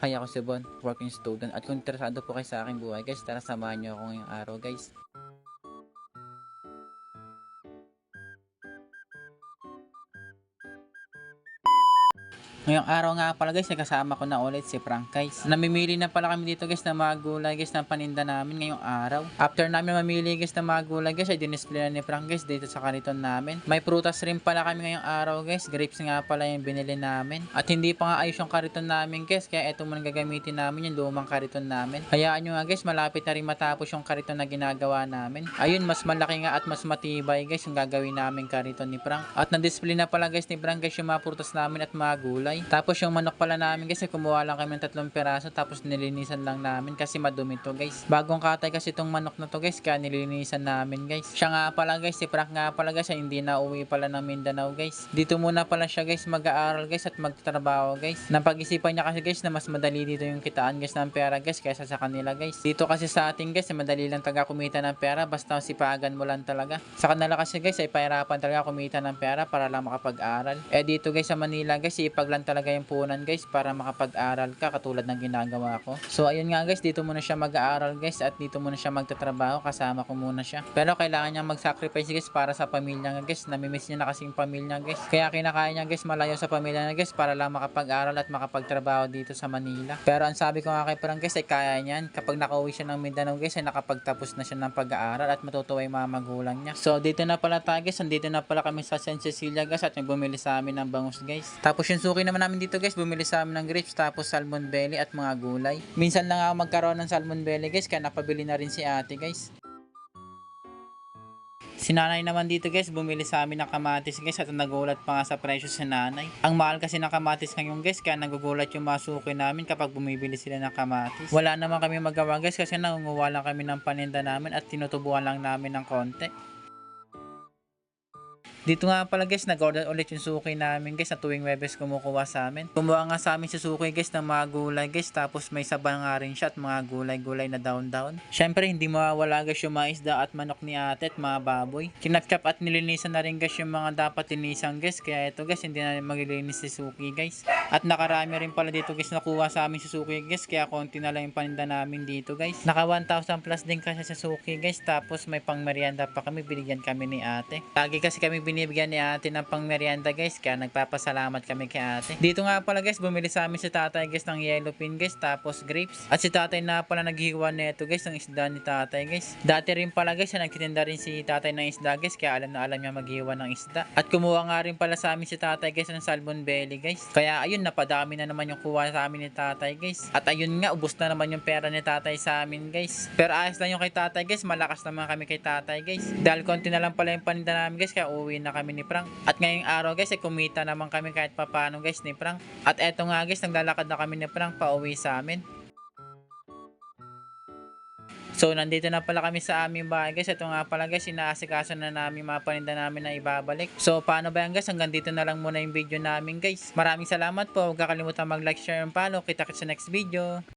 Hi, ako si Bon, working student. At kung interesado po kayo sa aking buhay, guys, tara samahan niyo ako ngayong araw, guys. Ngayong araw nga pala guys, kasama ko na ulit si Frank guys. Namimili na pala kami dito guys ng mga gulay guys ng paninda namin ngayong araw. After namin mamili guys ng mga gulay guys, ay dinisplay na ni Frank guys dito sa kariton namin. May prutas rin pala kami ngayong araw guys. Grapes nga pala yung binili namin. At hindi pa nga ayos yung kariton namin guys, kaya ito muna gagamitin namin yung lumang kariton namin. Hayaan nyo nga guys, malapit na rin matapos yung kariton na ginagawa namin. Ayun, mas malaki nga at mas matibay guys yung gagawin namin kariton ni Frank. At na-display na pala guys ni Frank guys yung mga prutas namin at mga gulay. Tapos yung manok pala namin guys, kumuha lang kami ng tatlong piraso tapos nilinisan lang namin kasi madumi to guys. Bagong katay kasi itong manok na to guys, kaya nilinisan namin guys. Siya nga pala guys, si Frank nga pala guys, hindi na uwi pala ng Mindanao guys. Dito muna pala siya guys mag-aaral guys at magtatrabaho guys. Napag-isipan niya kasi guys na mas madali dito yung kitaan guys ng pera guys kaysa sa kanila guys. Dito kasi sa atin guys, madali lang taga kumita ng pera basta sipagan mo lang talaga. Sa kanila kasi guys ay pahirapan talaga kumita ng pera para lang makapag-aral. Eh dito guys sa Manila guys, ipag lang talaga yung punan guys para makapag-aral ka katulad ng ginagawa ko. So ayun nga guys, dito muna siya mag-aaral guys at dito muna siya magtatrabaho kasama ko muna siya. Pero kailangan niya mag-sacrifice guys para sa pamilya niya guys. Namimiss niya na kasi yung pamilya guys. Kaya kinakaya niya guys malayo sa pamilya niya guys para lang makapag-aral at makapagtrabaho dito sa Manila. Pero ang sabi ko nga kay Parang guys ay kaya niyan. Kapag nakauwi siya ng Mindanao guys ay nakapagtapos na siya ng pag-aaral at matutuwa yung mga magulang niya. So dito na pala tayo guys. Andito na pala kami sa San Cecilia guys at may bumili sa amin ng bangus guys. Tapos yung suki naman namin dito guys bumili sa amin ng grapes tapos salmon belly at mga gulay. Minsan lang ako magkaroon ng salmon belly guys kaya napabili na rin si ate guys. Si nanay naman dito guys, bumili sa amin ng kamatis guys at nagulat pa nga sa presyo si nanay. Ang mahal kasi ng kamatis ngayon guys, kaya nagugulat yung masuki namin kapag bumibili sila ng kamatis. Wala naman kami magawa guys kasi nangunguha lang kami ng paninda namin at tinutubuan lang namin ng konti. Dito nga pala guys, nag-order ulit yung suki namin guys na tuwing Webes kumukuha sa amin. Kumuha nga sa amin si suki guys ng mga gulay guys tapos may saba nga rin siya at mga gulay-gulay na down-down. Syempre hindi mawawala guys yung mga isda at manok ni ate at mga baboy. Kinatchap at nilinisan na rin guys yung mga dapat linisan guys kaya ito guys hindi na maglilinis si suki guys. At nakarami rin pala dito guys nakuha sa amin si suki guys kaya konti na lang yung paninda namin dito guys. Naka 1,000 plus din kasi sa suki guys tapos may pang merienda pa kami binigyan kami ni ate. Lagi kasi kami binibigyan ni ate ng pang merienda guys kaya nagpapasalamat kami kay ate. Dito nga pala guys bumili sa amin si tatay guys ng yellow pin guys tapos grapes. At si tatay na pala naghihiwa nito guys ng isda ni tatay guys. Dati rin pala guys na nagtitinda rin si tatay ng isda guys kaya alam na alam niya maghiwa ng isda. At kumuha nga rin pala sa amin si tatay guys ng salmon belly guys. Kaya ayun napadami na naman yung kuha sa amin ni tatay guys. At ayun nga ubos na naman yung pera ni tatay sa amin guys. Pero ayos lang yung kay tatay guys malakas naman kami kay tatay guys. Dahil konti na lang pala yung paninda namin guys kaya uwi na kami ni Frank. At ngayong araw guys ay kumita naman kami kahit papano guys ni Frank. At eto nga guys naglalakad na kami ni Frank pa uwi sa amin. So, nandito na pala kami sa aming bahay guys. Ito nga pala guys, inaasikaso na namin mga paninda namin na ibabalik. So, paano ba yan guys? Hanggang dito na lang muna yung video namin guys. Maraming salamat po. Huwag kakalimutan mag-like, share, and follow. Kita-kits sa next video.